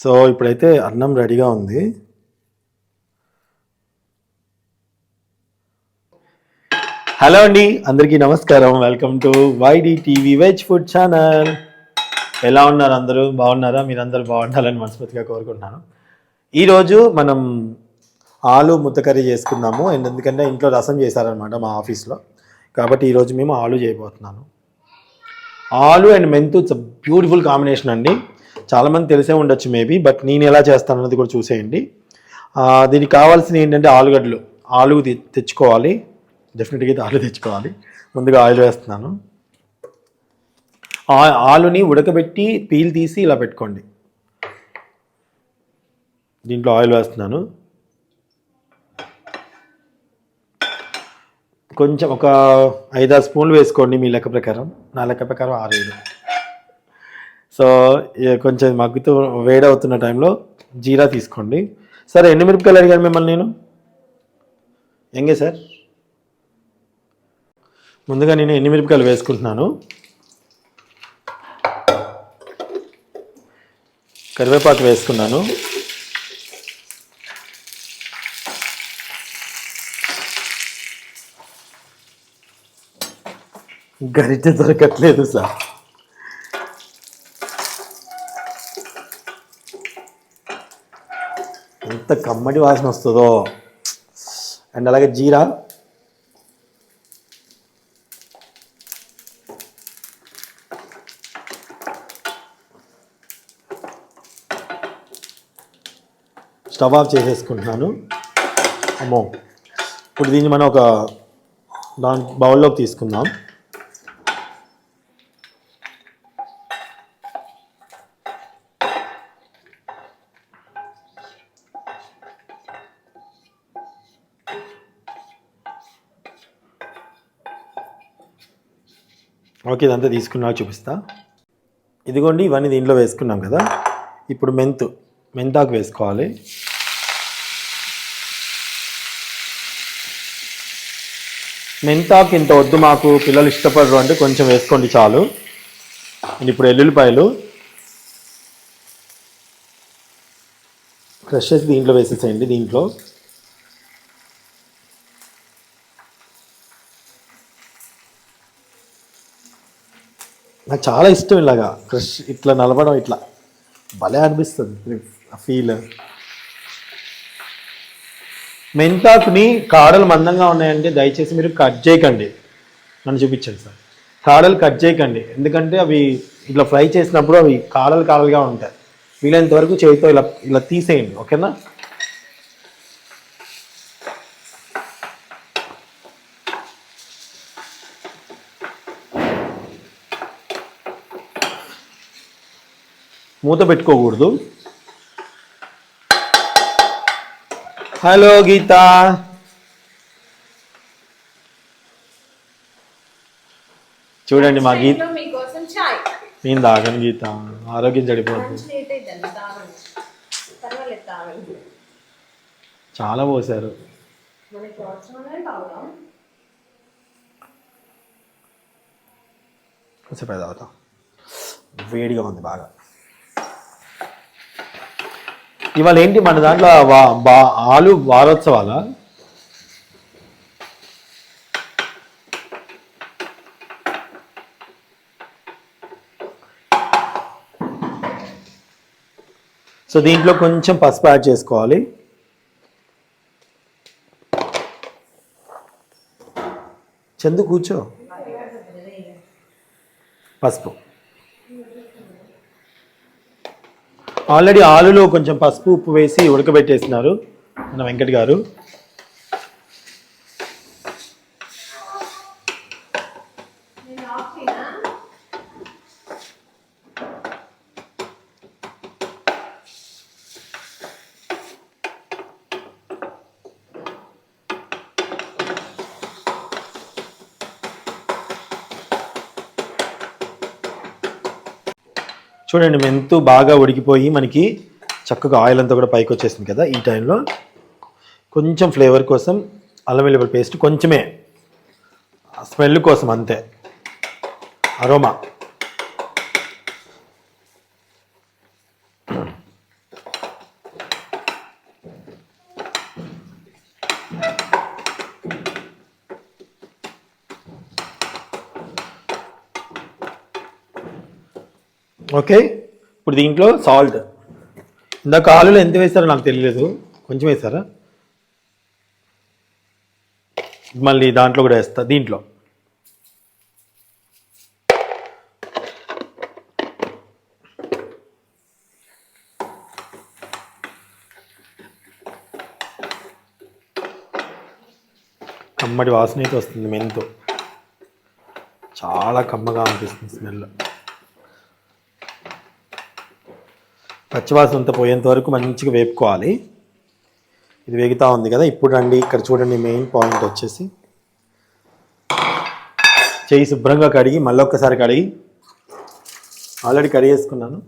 So ఇప్పుడైతే అన్నం రెడీగా ఉంది. హలో అండి అందరికీ నమస్కారం. Welcome to YD TV veg food channel ఎలా ఉన్నారు అందరూ? బాగున్నారా? మీరందరూ బాగుండాలని మనస్ఫూర్తిగా కోరుకుంటున్నాను. ఈరోజు మనం ఆలు ముద్ద కర్రీ చేసుకుందాము. అండ్ ఎందుకంటే ఇంట్లో రసం చేశారనమాట మా ఆఫీస్లో. కాబట్టి ఈరోజు మేము ఆలు చేయబోతున్నాను. ఆలు అండ్ మెంతు ఇట్స్ బ్యూటిఫుల్ కాంబినేషన్ అండి. చాలామంది తెలిసే ఉండొచ్చు మేబీ బట్ నేను ఎలా చేస్తాను అన్నది కూడా చూసేయండి. దీనికి కావాల్సిన ఏంటంటే ఆలుగడ్డలు. ఆలు తె- తెచ్చుకోవాలి. డెఫినెట్గా అయితే ఆలు తెచ్చుకోవాలి. ముందుగా ఆయిల్ వేస్తున్నాను. ఆ- ఆలుని ఉడకబెట్టి పీల్ తీసి ఇలా పెట్టుకోండి. దీంట్లో ఆయిల్ వేస్తున్నాను. కొంచెం ఒక ఐదారు స్పూన్లు వేసుకోండి మీ లెక్క ప్రకారం. నా లెక్క ప్రకారం ఆరు ఏడు సో కొంచెం మగ్గుతూ వేడవుతున్న టైంలో జీరా తీసుకోండి. సార్ ఎన్ని మిరపకాయలు అడిగాను మిమ్మల్ని నేను? ఎంగే సార్? ముందుగా నేను ఎన్ని మిరపకాయలు వేసుకుంటున్నాను? కరివేపాకు వేసుకున్నాను. గరిటె దొరకట్లేదు సార్. ఎంత కమ్మటి వాసన వస్తుందో. అండ్ అలాగే జీరా. స్టవ్ ఆఫ్ చేసేసుకుంటున్నాను. అమ్మో. ఇప్పుడు దీన్ని మనం ఒక దాని బౌల్లోకి తీసుకుందాం. ఓకే ఇదంతా తీసుకున్నాక చూపిస్తా. ఇదిగోండి ఇవన్నీ దీంట్లో వేసుకున్నాం కదా. ఇప్పుడు మెంతు మెంతాకు వేసుకోవాలి. మెంతాకు ఇంత వద్దు మాకు పిల్లలు ఇష్టపడరు అంటే కొంచెం వేసుకోండి చాలు. అండ్ ఇప్పుడు ఎల్లుల్లిపాయలు క్రష్ దీంట్లో వేసేసేయండి దీంట్లో. నాకు చాలా ఇష్టం ఇలాగా. క్రష్ ఇట్లా నలవడం ఇట్లా. భలే అనిపిస్తుంది. ఆ ఫీల్ మెంతాకుని కాడలు మందంగా ఉన్నాయంటే దయచేసి మీరు కట్ చేయకండి. నన్ను చూపించండి సార్. కాడలు కట్ చేయకండి. ఎందుకంటే అవి ఇట్లా ఫ్రై చేసినప్పుడు అవి కాడలు కాడలుగా ఉంటాయి. వీలైనంత వరకు చేతితో ఇలా ఇలా తీసేయండి. ఓకేనా? మూత పెట్టుకోకూడదు. హలో గీత. చూడండి మా గీత నేను తాగను గీత. ఆరోగ్యం తాగండి. చాలా పోసారు. కొంచెం తాగుతాం వేడిగా ఉంది బాగా. ఇవాళ ఏంటి మన దాంట్లో వా- బా- ఆలు వారోత్సవాలా? సో దీంట్లో కొంచెం పసుపు యాడ్ చేసుకోవాలి. చందు కూర్చో. పసుపు. ఆల్రెడీ ఆలులో కొంచెం పసుపు ఉప్పు వేసి ఉడకబెట్టేసినారు మన వెంకట్ గారు. చూడండి మెంతు బాగా ఉడికిపోయి మనకి చక్కగా ఆయిల్ అంతా కూడా పైకి వచ్చేసింది కదా ఈ టైంలో. కొంచెం ఫ్లేవర్ కోసం అల్లం వెల్లుల్లి పేస్ట్ కొంచెమే. స్మెల్ కోసం అంతే. Aroma okay? ఇప్పుడు దీంట్లో సాల్ట్. ఇందాక ఆలులో ఎంత వేస్తారో నాకు తెలియలేదు. కొంచెం వేస్తారా మళ్ళీ దాంట్లో కూడా వేస్తా. దీంట్లో. కమ్మటి వాసన అయితే వస్తుంది మెంతో. చాలా కమ్మగా అనిపిస్తుంది స్మెల్. పచ్చివాసన అంతా పోయేంత వరకు మంచిగా వేపుకోవాలి. ఇది వేగుతూ ఉంది కదా ఇప్పుడు రండి ఇక్కడ చూడండి మెయిన్ పాయింట్ వచ్చేసి. చెయ్యి శుభ్రంగా కడిగి మళ్ళీ ఒక్కసారి కడిగి ఆల్రెడీ కడిగేసుకున్నాను.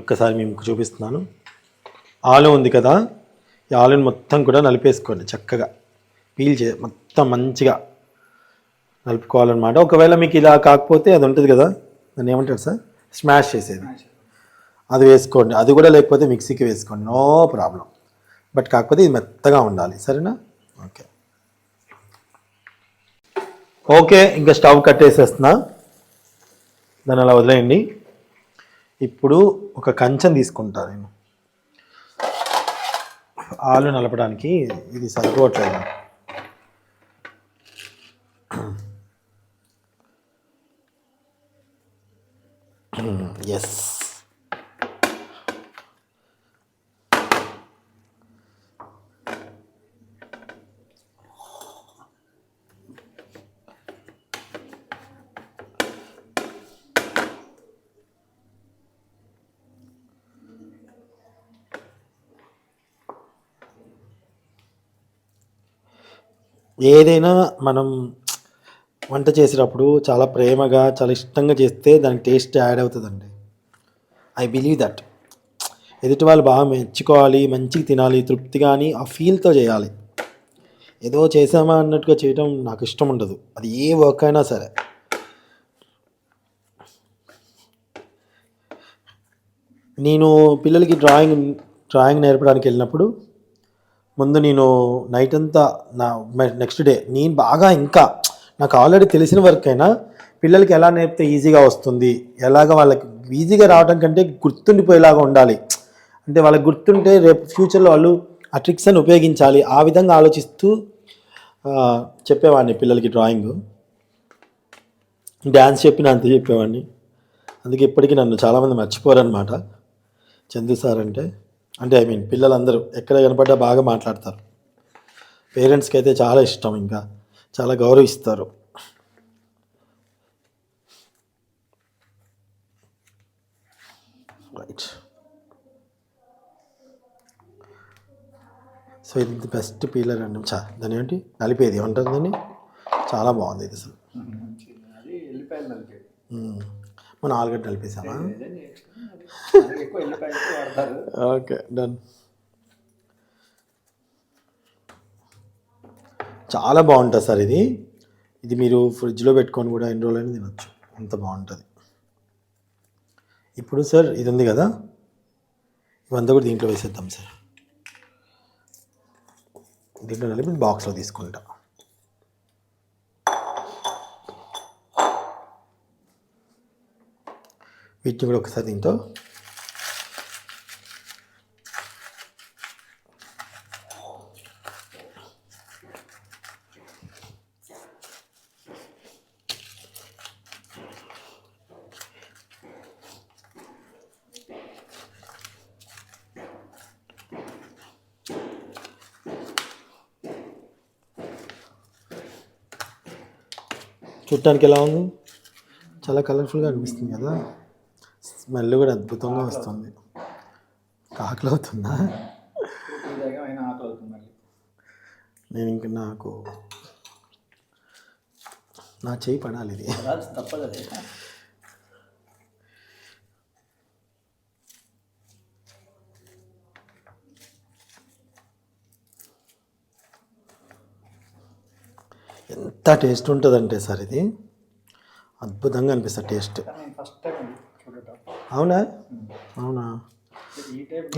ఒక్కసారి మీకు చూపిస్తున్నాను. ఆలు ఉంది కదా ఈ ఆలుని మొత్తం కూడా నలిపేసుకోండి చక్కగా. పీల్ చే మొత్తం మంచిగా నలుపుకోవాలన్నమాట. ఒకవేళ మీకు ఇలా కాకపోతే అది ఉంటుంది కదా దాన్ని ఏమంటారు సార్? స్మాష్ చేసేది. అది వేసుకోండి. అది కూడా లేకపోతే మిక్సీకి వేసుకోండి. No problem. బట్ కాకపోతే ఇది మెత్తగా ఉండాలి. సరేనా? ఓకే. ఓకే ఇంకా స్టవ్ కట్టేసేస్తున్నా. దాన్ని అలా వదిలేయండి. ఇప్పుడు ఒక కంచెం తీసుకుంటా నేను. ఆలు నలపడానికి ఇది సరిపోవట్లేదు. ఎస్ ఏదైనా మనం వంట చేసేటప్పుడు చాలా ప్రేమగా చాలా ఇష్టంగా చేస్తే దానికి టేస్ట్ యాడ్ అవుతుందండి. ఐ బిలీవ్ దట్ ఎదుటి వాళ్ళు బాగా మెచ్చుకోవాలి మంచిగా తినాలి తృప్తి కానీ ఆ ఫీల్తో చేయాలి. ఏదో చేసామా అన్నట్టుగా చేయడం నాకు ఇష్టం ఉండదు. అది ఏ వర్క్ అయినా సరే. నేను పిల్లలకి డ్రాయింగ్ డ్రాయింగ్ నేర్పడానికి వెళ్ళినప్పుడు ముందు నేను నైట్ అంతా నా నెక్స్ట్ డే నేను బాగా ఇంకా నాకు ఆల్రెడీ తెలిసిన వర్క్ అయినా పిల్లలకి ఎలా నేర్పితే ఈజీగా వస్తుంది ఎలాగ వాళ్ళకి ఈజీగా రావడం కంటే గుర్తుండిపోయేలాగా ఉండాలి. అంటే వాళ్ళకి గుర్తుంటే రేపు ఫ్యూచర్లో వాళ్ళు ఆ ట్రిక్స్ అని ఉపయోగించాలి ఆ విధంగా ఆలోచిస్తూ చెప్పేవాడిని పిల్లలకి డ్రాయింగ్ డ్యాన్స్ చెప్పిన అంతే చెప్పేవాడిని. అందుకే ఇప్పటికీ నన్ను చాలామంది మర్చిపోరనమాట చందు సార్ అంటే అంటే ఐ మీన్ పిల్లలందరూ ఎక్కడ కనపడ్డా బాగా మాట్లాడతారు. పేరెంట్స్కి అయితే చాలా ఇష్టం ఇంకా. చాలా గౌరవిస్తారు. రైట్ సో ఇది బెస్ట్ పీలర్ అండి. చా దాని ఏంటి? నలిపేది. దాన్ని? చాలా బాగుంది ఇది అసలు. మనం ఆలుగడ్డ నలిపేసామా? ఓకే డన్ చాలా బాగుంటుంది సార్ ఇది. ఇది మీరు ఫ్రిడ్జ్లో పెట్టుకొని కూడా ఎన్ని రోజులైనా తినొచ్చు. అంత బాగుంటుంది. ఇప్పుడు సార్ ఇది ఉంది కదా? ఇవంతా కూడా దీంట్లో వేసేద్దాం సార్. దీంట్లో నలిపి బాక్స్లో తీసుకుంటా. వీటిని కూడా ఒకసారి దీంతో చూడటానికి ఎలా ఉంది? చాలా కలర్ఫుల్గా అనిపిస్తుంది కదా. స్మెల్ కూడా అద్భుతంగా వస్తుంది. కాకలు అవుతుందా నేను ఇంక నాకు నా చేయి పడాలి ఇది. తప్పదు ఎంత టేస్ట్ ఉంటుందంటే సార్ ఇది? అద్భుతంగా అనిపిస్తుంది టేస్ట్. ఫస్ట్ అవునా? అవునా?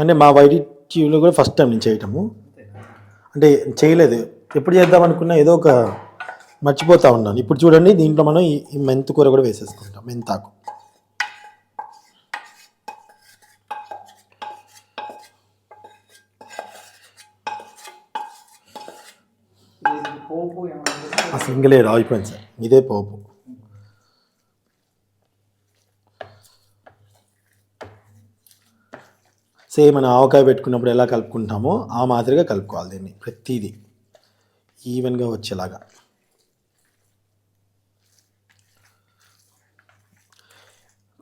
అంటే మా వైడి టీవీలో కూడా ఫస్ట్ టైం నేను చేయటము. అంటే చేయలేదు. ఎప్పుడు చేద్దాం అనుకున్నా ఏదో ఒక మర్చిపోతూ ఉన్నాను. ఇప్పుడు చూడండి దీంట్లో మనం ఈ మెంతు కూర కూడా వేసేసుకుంటాం. మెంతాకు. అసలు ఇంకలేదు అయిపోయింది సార్. ఇదే పోపు. సేమ్ మనం ఆవకాయ పెట్టుకున్నప్పుడు ఎలా కలుపుకుంటామో ఆ మాదిరిగా కలుపుకోవాలి దీన్ని ప్రతిదీ. ఈవెన్గా వచ్చేలాగా.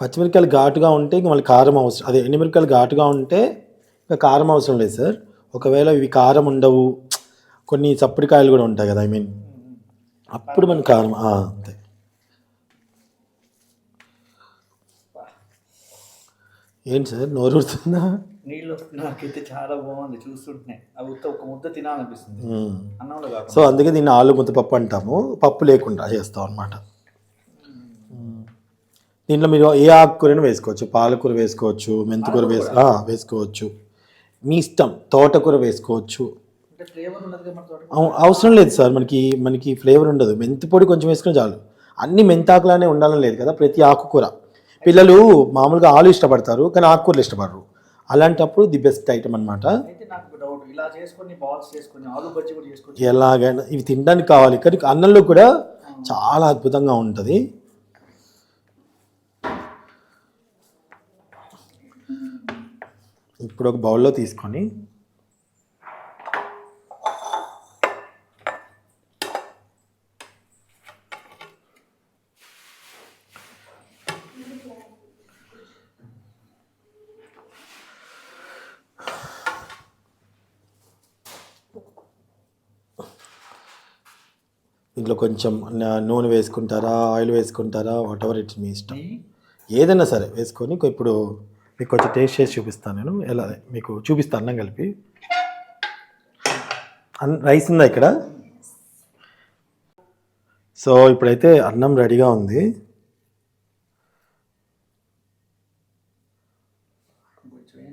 పచ్చిమిరపకాయలు ఘాటుగా ఉంటే ఇంక మళ్ళీ కారం అవసరం అదే ఎండుమిరపకాయలు ఘాటుగా ఉంటే ఇంకా కారం అవసరం లేదు సార్. ఒకవేళ ఇవి కారం ఉండవు కొన్ని చప్పటికాయలు కూడా ఉంటాయి కదా ఐ మీన్. అప్పుడు మన కారం అంతే. ఏంటి సార్? నోరు ఊరుతుందా? నీళ్ళు నాకైతే చాలా బాగుంది చూస్తుంటే. అవి ఉత్త ఒక ముద్ద తినాలనిపిస్తుంది. అన్నంలో కాకుండా. సో అందుకే దీన్ని ఆలు ముద్దపప్పు అంటాము. పప్పు లేకుండా చేస్తాం అనమాట దీంట్లో మీరు ఏ ఆకుకూరను వేసుకోవచ్చు? పాలకూర వేసుకోవచ్చు మెంతికూర వేసు వేసుకోవచ్చు. మీ ఇష్టం తోటకూర వేసుకోవచ్చు. అవసరం లేదు సార్ మనకి మనకి ఫ్లేవర్ ఉండదు. మెంతి పొడి కొంచెం వేసుకుని చాలు. అన్ని మెంతాకులానే ఉండాలని లేదు కదా ప్రతి ఆకుకూర. పిల్లలు మామూలుగా ఆలు ఇష్టపడతారు కానీ ఆకుకూరలు ఇష్టపడరు. అలాంటప్పుడు ది బెస్ట్ ఐటమ్ అనమాట ఎలాగైనా ఇవి తినడానికి కావాలి కానీ అన్నంలో కూడా చాలా అద్భుతంగా ఉంటుంది. ఇప్పుడు ఒక బౌల్లో తీసుకొని ఇంట్లో కొంచెం నూనె వేసుకుంటారా ఆయిల్ వేసుకుంటారా వాట్ ఎవర్ ఇట్స్ మీ ఇష్టం. ఏదైనా సరే వేసుకొని ఇప్పుడు మీకు కొంచెం టేస్ట్ చేసి చూపిస్తాను నేను. ఎలా మీకు చూపిస్తాను అన్నం కలిపి. అన్ రైస్ ఉందా ఇక్కడ? సో ఇప్పుడైతే అన్నం రెడీగా ఉంది. కొంచెం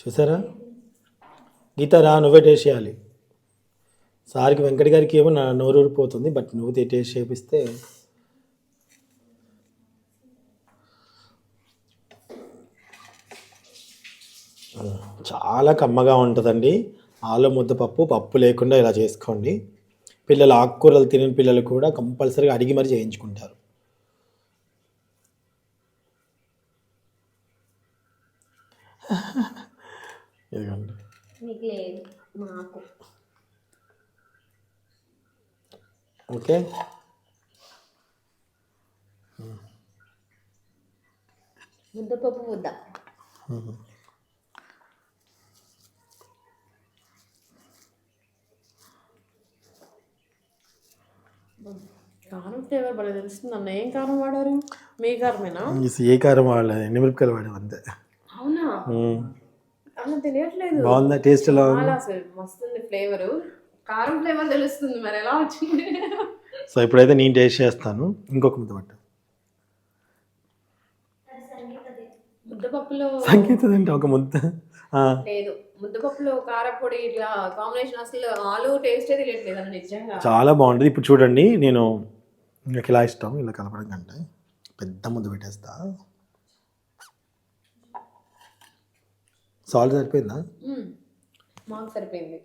చూసారా? గీత రా నువ్వే టేస్ట్ చేయాలి. సార్కి వెంకట గారికి ఏమో నా నోరూరిపోతుంది బట్ నువ్వు టేస్ట్ చేపిస్తే. చాలా కమ్మగా ఉంటుందండి. ఆలు ముద్దపప్పు పప్పు లేకుండా ఇలా చేసుకోండి. పిల్లలు ఆకుకూరలు తినని పిల్లలు కూడా కంపల్సరీగా అడిగి మరీ చేయించుకుంటారు. ఇదిగోండి మీకు లేదు మాకు. ఓకే. ముద్దపప్పు ముద్ద. కారం ఫ్లేవర్ భలే తెలుస్తుంది అన్న. ఏం కారం వాడారు? మీ కారమేనా? ఈ ఏ కారం వాడలేదు ఎండుమిరపకాయలు వాడాం అంతే. అవునా? తెలియట్లేదు. బాగుందా? టేస్ట్ ఎలా ఉంది? చాలా అసలు మస్తుంది ఫ్లేవర్. కారం ఫ్లేవర్ తెలుస్తుంది మరి ఎలా వచ్చింది? సో ఇప్పుడైతే నేను టేస్ట్ చేస్తాను. ఇంకొక ముద్ద పట్టు. ముద్దపప్పులో సంగీత అంటే ఒక ముద్ద. ఆ, లేదు. ముద్దపప్పులో కారపొడి ఇట్లా కాంబినేషన్ అసలు ఆలు టేస్టే తెలియట్లేదు నిజంగా. చాలా బాగుంటుంది. ఇప్పుడు చూడండి నేను నాకు ఇలా ఇష్టం ఇలా కలపడం కంటే పెద్ద ముద్ద పెట్టేస్తా. సాల్ట్ సరిపోయిందా. మాకు సరిపోయింది?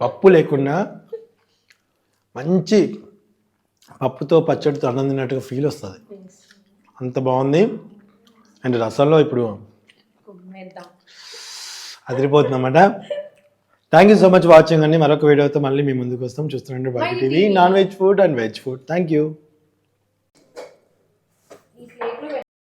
పప్పు లేకుండా మంచి పప్పుతో పచ్చడితో అన్నం తిన్నట్టుగా ఫీల్ వస్తుంది. అంత బాగుంది. అండ్ రసంలో ఇప్పుడు అదిరిపోతుందన్నమాట. Thank you so much watching అండి. మరొక వీడియోతో మళ్ళీ మీ ముందుకు వస్తాం. చూస్తుండండి బయట TV. Non veg food and veg food thank you